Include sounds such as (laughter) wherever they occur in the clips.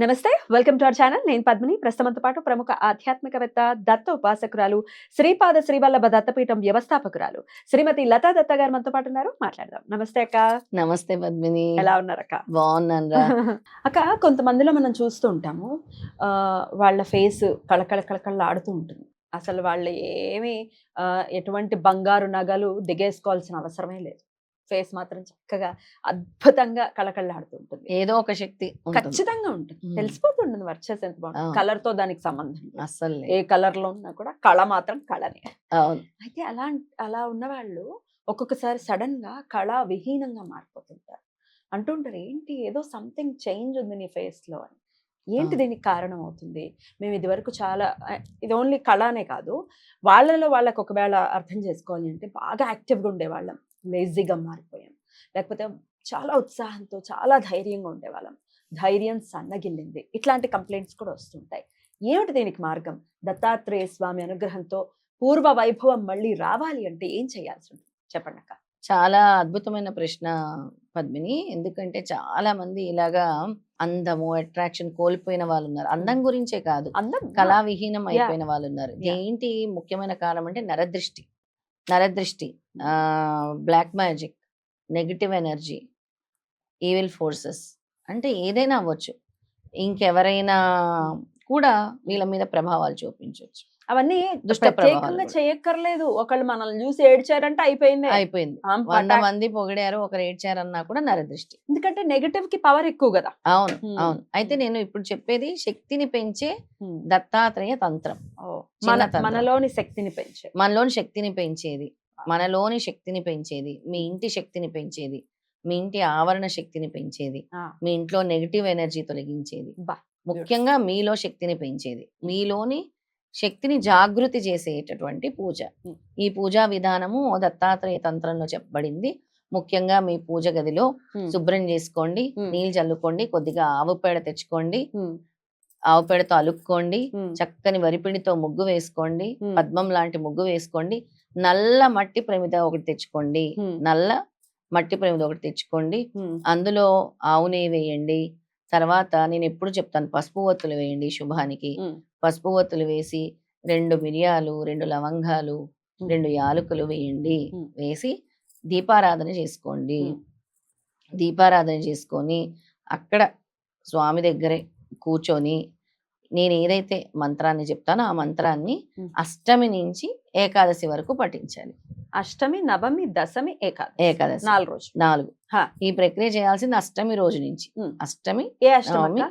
నమస్తే welcome to our channel. నేను పద్మిని. ప్రస్తుతంతో పాటు ప్రముఖ ఆధ్యాత్మికవేత్త దత్త ఉపాసకురాలు శ్రీపాద శ్రీవల్లభ దత్తపీఠం వ్యవస్థాపకురాలు శ్రీమతి లతా దత్త గారు మనతో పాటు ఉన్నారు. మాట్లాడదాం. నమస్తే అక్క. నమస్తే పద్మిని. ఎలా ఉన్నారు అక్క బాగున్నాను (laughs) అక్క కొంతమందిలో మనం చూస్తూ ఉంటాము. ఆ, వాళ్ళ ఫేస్ కళకళ కళకళ ఆడుతూ ఉంటుంది. అసలు వాళ్ళు ఏమి ఎటువంటి బంగారు నగలు దిగేసుకోవాల్సిన అవసరమే లేదు. ఫేస్ మాత్రం చక్కగా అద్భుతంగా కళకళలాడుతూ ఉంటుంది ఏదో ఒక శక్తి. ఖచ్చితంగా ఉంటుంది. తెలిసిపోతుంటుంది వర్చస్ ఎంత బాగుంటుంది. కలర్తో దానికి సంబంధం లేదు. అస్సలు ఏ. కలర్లో ఉన్నా కూడా కళ మాత్రం కళనే అయితే అలా అలా ఉన్న వాళ్ళు ఒక్కొక్కసారి సడన్గా కళ విహీనంగా మారిపోతుంటారు అంటుంటారు ఏంటి ఏదో సంథింగ్ చేంజ్ ఉంది నీ ఫేస్లో అని ఏంటి. దీనికి కారణం అవుతుంది మేము ఇది వరకు చాలా ఇది ఓన్లీ కళనే కాదు వాళ్ళలో వాళ్ళకి ఒకవేళ అర్థం చేసుకోవాలి అంటే బాగా యాక్టివ్గా ఉండేవాళ్ళం లేజీగా మారిపోయాం. లేకపోతే చాలా ఉత్సాహంతో చాలా ధైర్యంగా ఉండేవాళ్ళం. ధైర్యం సన్నగిల్లింది. ఇట్లాంటి కంప్లైంట్స్ కూడా వస్తుంటాయి. ఏమిటి దీనికి మార్గం? దత్తాత్రేయ స్వామి అనుగ్రహంతో పూర్వ వైభవం మళ్ళీ రావాలి అంటే ఏం చేయాల్సి ఉంటుంది చెప్పండి అక్క. చాలా అద్భుతమైన ప్రశ్న పద్మిని. ఎందుకంటే చాలా మంది ఇలాగా అందము అట్రాక్షన్ కోల్పోయిన వాళ్ళు ఉన్నారు అందం గురించే కాదు. అందం. కళా విహీనం Yeah. అయిపోయిన వాళ్ళు ఉన్నారు. ఏంటి ముఖ్యమైన కారణం అంటే నరదృష్టి. నరదృష్టి black magic negative energy evil forces అంటే ఏదైనా అవ్వచ్చు. ఇంకెవరైనా కూడా వీళ్ళ మీద ప్రభావాలు చూపించవచ్చు అవన్నీ దుష్ట ప్రత్యేకంగా. చేయక్కర్లేదు. ఒకళ్ళు మనల్ని చూసి ఏడ్చారంటే అయిపోయింది. అయిపోయింది. వంద. మంది పొగిడారు ఒకరు ఏడ్చారన్నా కూడా నరదృష్టి. ఎందుకంటే నెగటివ్కి పవర్ ఎక్కువ కదా. అవును. అవును. అయితే. నేను ఇప్పుడు చెప్పేది శక్తిని పెంచే దత్తాత్రేయ తంత్రం. మన. మనలోని శక్తిని పెంచే. మనలోని శక్తిని పెంచేది. మనలోని శక్తిని పెంచేది. మీ ఇంటి శక్తిని పెంచేది. మీ ఇంటి ఆవరణ శక్తిని పెంచేది. మీ ఇంట్లో నెగిటివ్ ఎనర్జీ తొలగించేది. ముఖ్యంగా మీలో శక్తిని పెంచేది. మీలోని శక్తిని జాగృతి చేసేటటువంటి పూజ. ఈ పూజా విధానము దత్తాత్రేయ తంత్రంలో చెప్పబడింది ముఖ్యంగా మీ పూజ గదిలో. శుభ్రం చేసుకోండి. నీళ్ళు చల్లుకోండి కొద్దిగా ఆవు పేడ తెచ్చుకోండి. ఆవు పేడతో అలుక్కోండి. చక్కని వరిపిండితో ముగ్గు వేసుకోండి. పద్మం లాంటి ముగ్గు వేసుకోండి నల్ల మట్టి ప్రమిద ఒకటి తెచ్చుకోండి. నల్ల మట్టి ప్రమిద ఒకటి తెచ్చుకోండి. అందులో ఆవు నెయ్యి వేయండి తర్వాత నేను ఎప్పుడు చెప్తాను పసుపు ఒత్తులు వేయండి శుభానికి. పసుపు ఒత్తులు వేసి రెండు మిరియాలు రెండు లవంగాలు. రెండు యాలకులు వేయండి. వేసి దీపారాధన చేసుకోండి. దీపారాధన చేసుకొని అక్కడ స్వామి దగ్గరే కూర్చొని నేను ఏదైతే మంత్రాన్ని చెప్తానో ఆ మంత్రాన్ని. అష్టమి నుంచి ఏకాదశి వరకు పఠించాలి అష్టమి నవమి దశమి ఏకాదశి. ఏకాదశి. నాలుగు రోజులు. నాలుగు. హా. ఈ ప్రక్రియ చేయాల్సింది అష్టమి రోజు నుంచి. అష్టమి ఏ అష్టమి?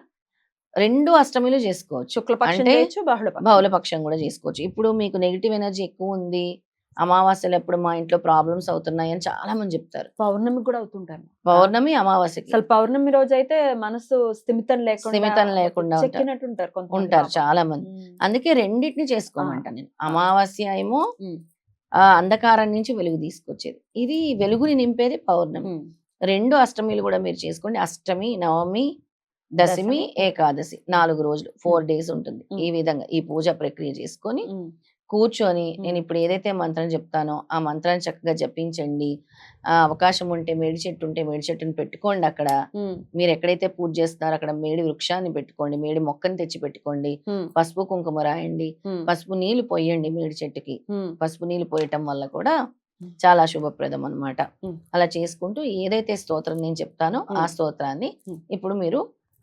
రెండు అష్టమిలు చేసుకోవచ్చు. శుక్లపక్షం చేయొచ్చు బహుళ బహుళపక్షం కూడా చేసుకోవచ్చు. ఇప్పుడు మీకు నెగిటివ్ ఎనర్జీ ఎక్కువ ఉంది. అమావాస్యలు ఎప్పుడు మా ఇంట్లో ప్రాబ్లమ్స్ అవుతున్నాయి అని చాలా మంది చెప్తారు. పౌర్ణమి కూడా అవుతుంటాను పౌర్ణమి అమావాస్యకి. అసలు పౌర్ణమి రోజు అయితే మనసు స్థిమితం లేకుండా స్థిమితం లేకుండా ఉంటారు. చాలా మంది. అందుకే రెండింటిని చేసుకోమంట నేను. అమావాస్య ఏమో అంధకారం నుంచి వెలుగు తీసుకొచ్చేది ఇది వెలుగుని నింపేది పౌర్ణమి. రెండు అష్టమిలు కూడా మీరు చేసుకోండి అష్టమి నవమి దశమి. ఏకాదశి నాలుగు రోజులు ఫోర్ డేస్ ఉంటుంది. ఈ విధంగా ఈ పూజ ప్రక్రియ చేసుకొని. కూర్చొని. నేను ఇప్పుడు ఏదైతే మంత్రం చెప్తానో ఆ మంత్రాన్ని చక్కగా జపించండి ఆ అవకాశం ఉంటే మేడి చెట్టు ఉంటే మేడి చెట్టుని పెట్టుకోండి అక్కడ. మీరు ఎక్కడైతే పూజ చేస్తున్నారో అక్కడ మేడి వృక్షాన్ని పెట్టుకోండి మేడి మొక్కని తెచ్చి పెట్టుకోండి. పసుపు కుంకుమ రాయండి. పసుపు నీళ్ళు పోయండి మేడి చెట్టుకి. పసుపు నీళ్ళు పోయటం వల్ల కూడా. చాలా శుభప్రదం అన్నమాట ఉమ్. అలా చేసుకుంటూ ఏదైతే స్తోత్రం నేను చెప్తానో ఆ. స్తోత్రాన్ని. ఇప్పుడు మీరు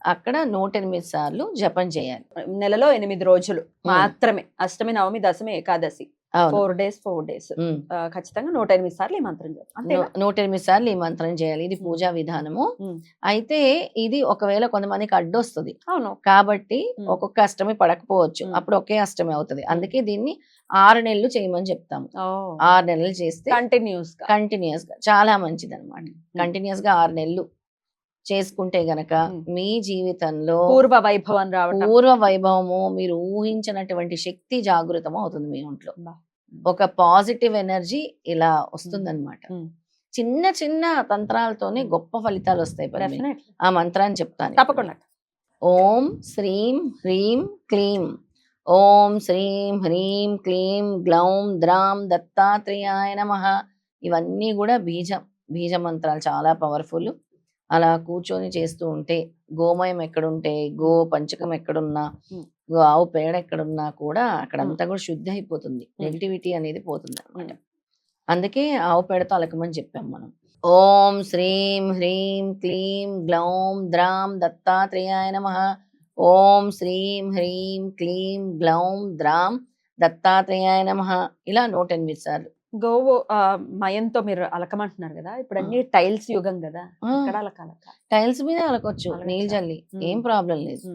అక్కడ నూట ఎనిమిది సార్లు జపం చేయాలి. నెలలో ఎనిమిది రోజులు మాత్రమే. అష్టమి నవమి దశమి Ekadashi. Four days four days. ఖచ్చితంగా నూట ఎనిమిది సార్లు ఈ మంత్రం నూ- నూట ఎనిమిది సార్లు ఈ మంత్రం చేయాలి. ఇది పూజా విధానము. అయితే ఇది ఒకవేళ కొంతమందికి అడ్డొస్తుంది. అవును. కాబట్టి. ఒక్కొక్క అష్టమి పడకపోవచ్చు. అప్పుడు ఒకే అష్టమి అవుతుంది. అందుకే దీన్ని ఆరు నెలలు చేయమని చెప్తాము. ఆరు నెలలు చేస్తే కంటిన్యూస్గా. కంటిన్యూస్గా. చాలా మంచిది అనమాట కంటిన్యూస్గా ఆరు నెలలు. చేసుకుంటే గనక. మీ జీవితంలో పూర్వ వైభవం రావటం. పూర్వ వైభవము మీరు ఊహించినటువంటి శక్తి జాగృతం అవుతుంది మీ ఒంట్లో. ఒక పాజిటివ్ ఎనర్జీ ఇలా వస్తుందన్నమాట. చిన్న చిన్న తంత్రాలతోనే గొప్ప ఫలితాలు వస్తాయి ఆ మంత్రాన్ని చెప్తాను. తప్పకుండా. ఓం శ్రీం హ్రీం క్లీం. ఓం శ్రీం హ్రీం క్లీం గ్లౌం ద్రాం దత్తాత్రేయాయ నమ. ఇవన్నీ కూడా బీజం బీజ మంత్రాలు చాలా పవర్ఫుల్ అలా కూర్చొని చేస్తూ ఉంటే గోమయం ఎక్కడుంటే గో పంచకం ఎక్కడున్నా. గో ఆవు పేడ ఎక్కడున్నా కూడా అక్కడంతా కూడా శుద్ధి అయిపోతుంది నెగిటివిటీ అనేది పోతుంది అనమాట అందుకే ఆవు పేడతో అలకమని చెప్పాం మనం. ఓం శ్రీం హ్రీం క్లీం గ్లౌం ద్రాం దత్తాత్రేయాయ నమ. ఓం శ్రీం హ్రీం క్లీం గ్లౌం ద్రాం దత్తాత్రేయాయ నమ. ఇలా నూట ఎనిమిది సార్లు. గోవు మయంతో మీరు అలకమంటున్నారు కదా? ఇప్పుడు అన్ని టైల్స్ యుగం కదా? అలకాలక టైల్స్ మీద అలకొచ్చు? నీళ్ళు జల్లి. ఏం ప్రాబ్లం లేదు.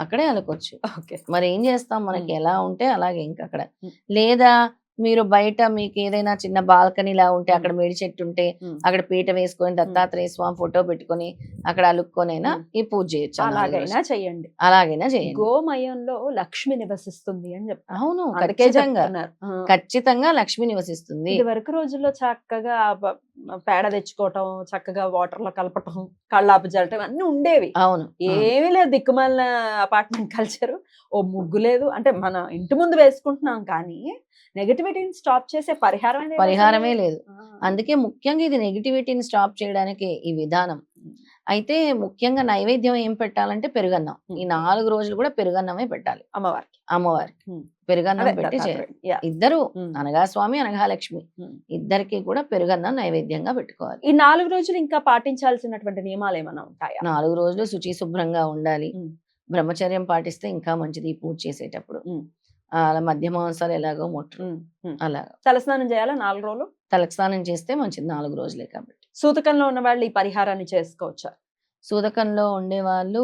అక్కడే అలకొచ్చు. ఓకే. మరి ఏం చేస్తాం? మనకి ఎలా ఉంటే అలాగే ఇంకా అక్కడ. లేదా మీరు బయట మీకు ఏదైనా చిన్న బాల్కనీ లా ఉంటే అక్కడ మేడి చెట్టు ఉంటే. అక్కడ పీట వేసుకొని దత్తాత్రేయ స్వామి ఫోటో పెట్టుకొని అక్కడ అలుక్కొనైనా. ఈ పూజ చేయొచ్చు అలాగైనా. చెయ్యండి అలాగైనా చేయండి గోమయంలో లక్ష్మి నివసిస్తుంది అని చెప్తారు అవును ఖచ్చితంగా. ఖచ్చితంగా లక్ష్మి నివసిస్తుంది వరకు రోజుల్లో చక్కగా పేడ తెచ్చుకోవటం చక్కగా వాటర్లో కలపటం కళ్ళాపు జల్లటం అన్ని ఉండేవి. అవును. ఏమీ లేదు దిక్కుమాలిన అపార్ట్మెంట్ కల్చర్. ఓ ముగ్గు లేదు. అంటే మన ఇంటి ముందు వేసుకుంటున్నాం కానీ నెగటివిటీని స్టాప్ చేసే పరిహారం పరిహారమే లేదు. అందుకే ముఖ్యంగా ఇది నెగిటివిటీని స్టాప్ చేయడానికి ఈ విధానం. అయితే ముఖ్యంగా నైవేద్యం ఏం పెట్టాలంటే పెరుగన్నం. ఈ. నాలుగు రోజులు కూడా పెరుగన్నమే పెట్టాలి. అమ్మవారికి. అమ్మవారికి. పెరుగన్నం పెట్టి. ఇద్దరు. అనగా స్వామి అనగా లక్ష్మి. ఇద్దరికి కూడా పెరుగన్నం నైవేద్యంగా పెట్టుకోవాలి. ఈ నాలుగు రోజులు ఇంకా పాటించాల్సినటువంటి నియమాలు ఏమైనా ఉంటాయా? నాలుగు రోజులు శుచి శుభ్రంగా ఉండాలి. బ్రహ్మచర్యం పాటిస్తే ఇంకా మంచిది పూజ చేసేటప్పుడు. అలా మధ్య మాంసాలు ఎలాగో ముట్టరు. అలా. తలస్నానం చేయాలా నాలుగు రోజులు? తలస్నానం చేస్తే మంచిది నాలుగు రోజులే కాబట్టి. సూతకంలో ఉన్న వాళ్ళు ఈ పరిహారాన్ని చేసుకోవచ్చా? సూదకంలో ఉండే వాళ్ళు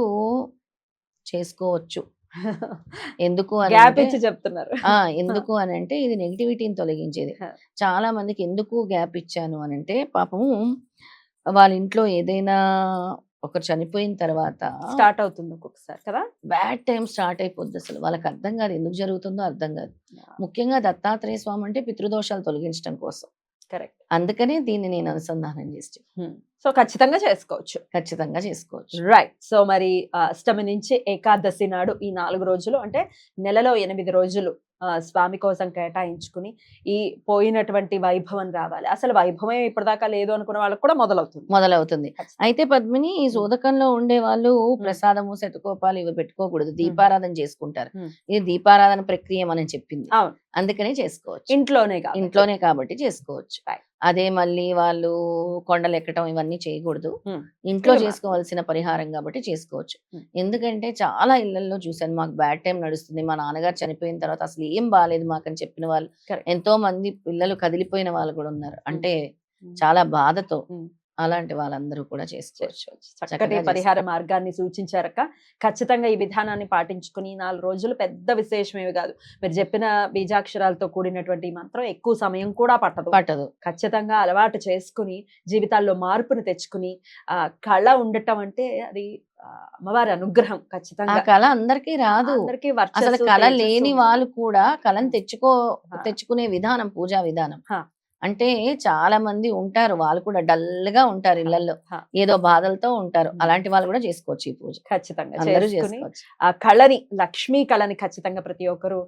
చేసుకోవచ్చు. ఎందుకు గ్యాప్ ఇచ్చి చెప్తున్నారు. ఎందుకు అని అంటే ఇది నెగిటివిటీని తొలగించేది. చాలా మందికి ఎందుకు గ్యాప్ ఇచ్చాను అని అంటే పాపము వాళ్ళ ఇంట్లో ఏదైనా ఒకరు చనిపోయిన తర్వాత స్టార్ట్ అవుతుంది ఒక్కొక్కసారి కదా? బ్యాడ్ టైం స్టార్ట్ అయిపోద్ది అసలు. వాళ్ళకి అర్థం కాదు ఎందుకు జరుగుతుందో అర్థం కాదు. ముఖ్యంగా దత్తాత్రేయ స్వామి అంటే పితృదోషాలు తొలగించడం కోసం. కరెక్ట్. అందుకనే దీన్ని నేను అనుసంధానం చేసి సో ఖచ్చితంగా చేసుకోవచ్చు. ఖచ్చితంగా చేసుకోవచ్చు. రైట్ సో మరి అష్టమి నుంచి ఏకాదశి నాడు ఈ నాలుగు రోజులు అంటే నెలలో ఎనిమిది రోజులు స్వామి కోసం కేటాయించుకుని ఈ పోయినటువంటి వైభవం రావాలి. అసలు వైభవం ఇప్పటిదాకా లేదు అనుకున్న వాళ్ళకి కూడా మొదలవుతుంది. మొదలవుతుంది. అయితే పద్మిని ఈ సూదకంలో ఉండే వాళ్ళు ప్రసాదము శతకోపాలు ఇవి పెట్టుకోకూడదు. దీపారాధన చేసుకుంటారు. ఇది దీపారాధన ప్రక్రియ మనం చెప్పింది. అవును. అందుకనే చేసుకోవచ్చు ఇంట్లోనే ఇంట్లోనే కాబట్టి చేసుకోవచ్చు. అదే మళ్ళీ వాళ్ళు కొండలు ఎక్కడం ఇవన్నీ చేయకూడదు. ఇంట్లో చేసుకోవాల్సిన పరిహారం కాబట్టి చేసుకోవచ్చు. ఎందుకంటే చాలా ఇళ్ళలో చూశాను మాకు బ్యాడ్ టైం నడుస్తుంది మా నాన్నగారు చనిపోయిన తర్వాత అసలు ఏం బాగాలేదు మాకని చెప్పిన వాళ్ళు. ఎంతో మంది పిల్లలు కదిలిపోయిన వాళ్ళు కూడా ఉన్నారు అంటే. చాలా బాధతో. అలాంటి వాళ్ళందరూ కూడా చేసుకోవచ్చు. చక్కటి పరిహార మార్గాన్ని సూచించారక్క. ఖచ్చితంగా ఈ విధానాన్ని పాటించుకుని నాలుగు రోజులు పెద్ద విశేషమేవి కాదు. మీరు చెప్పిన బీజాక్షరాలతో కూడినటువంటి మంత్రం ఎక్కువ సమయం కూడా పట్టదు. పట్టదు. ఖచ్చితంగా అలవాటు చేసుకుని జీవితాల్లో మార్పుని తెచ్చుకుని ఆ కళ ఉండటం అంటే అది అమ్మవారి అనుగ్రహం ఖచ్చితంగా. కళ అందరికీ రాదు. అందరికీ అసలు కళ లేని. వాళ్ళు కూడా కళను తెచ్చుకో. తెచ్చుకునే విధానం పూజా విధానం. అంటే చాలా మంది ఉంటారు. వాళ్ళు కూడా డల్గా ఉంటారు ఇళ్ళలో. ఏదో బాధలతో ఉంటారు. అలాంటి వాళ్ళు కూడా చేసుకోవచ్చు ఈ పూజ. ఖచ్చితంగా. ఆ కళని లక్ష్మీ కళని ఖచ్చితంగా ప్రతి ఒక్కరు